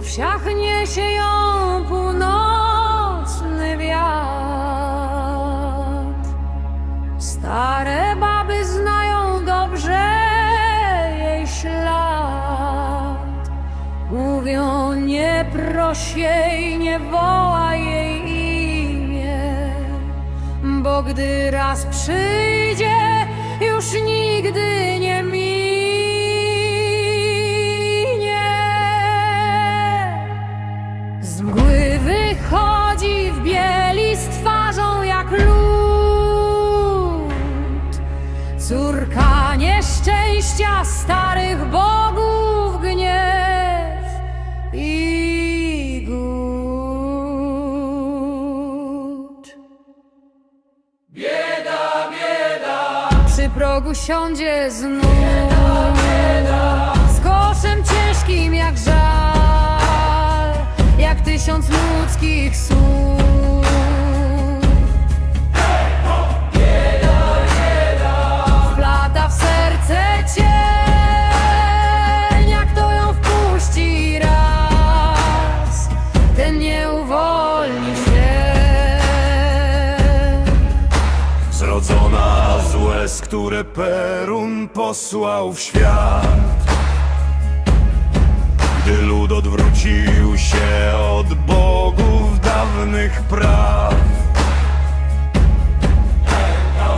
wsiach niesie ją północny wiatr. Stare baby znają dobrze jej ślad. Mówią, nie proś jej, nie wołaj jej imię, bo gdy raz przyjdzie, już nigdy nie minie. Progu siądzie znów. Z koszem ciężkim jak żal, jak tysiąc ludzkich słów. Które Perun posłał w świat. Gdy lud odwrócił się od bogów dawnych praw.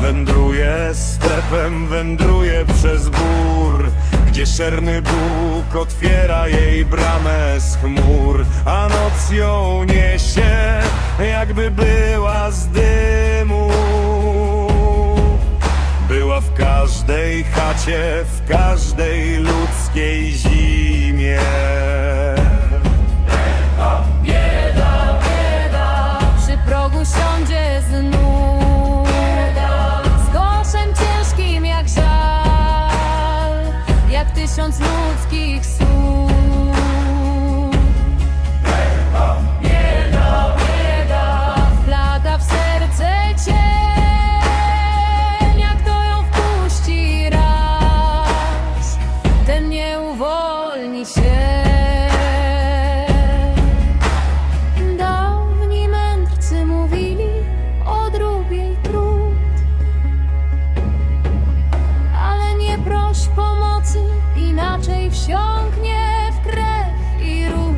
Wędruje stepem, wędruje przez gór Gdzie szerny Bóg otwiera jej bramę z chmur A noc ją niesie, jakby była z dymu w każdej ludzkiej zimie. Przy progu siądzie znów. Z koszem ciężkim jak żal Jak tysiąc ludzkich słów inaczej wsiąknie w krew i ród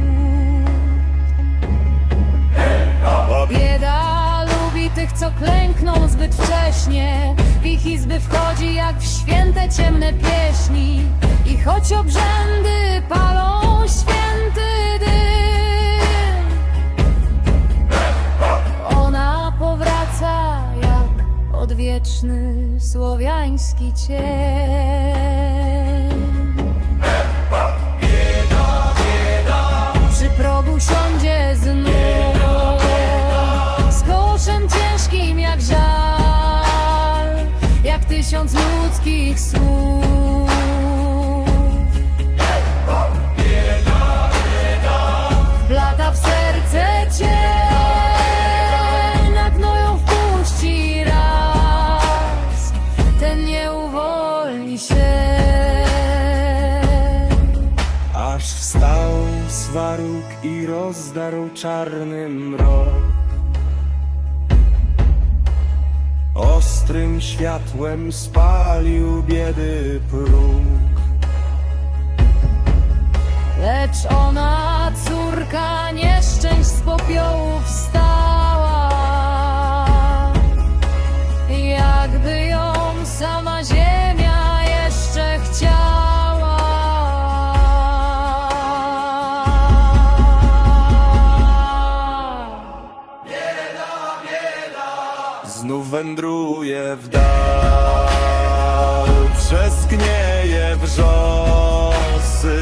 Bieda lubi tych, co klękną zbyt wcześnie. W ich izby wchodzi jak w święte ciemne pieśni. I choć obrzędy palą święty dym Ona powraca jak odwieczny słowiański cień tysiąc ludzkich słów. Wplata w serce cień Na dno ją wpuści raz. Ten nie uwolni się. Aż wstał swaruk i rozdarł czarny mrok Ostrym światłem spalił biedy próg. Lecz ona, córka nieszczęść z popiołów Znów wędruje w dal Przez gnieje wrzosy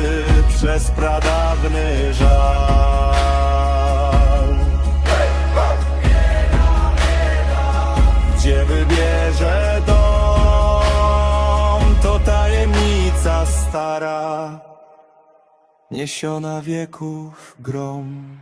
Przez pradawny żal. Gdzie wybierze dom To tajemnica stara Niesiona wieków grom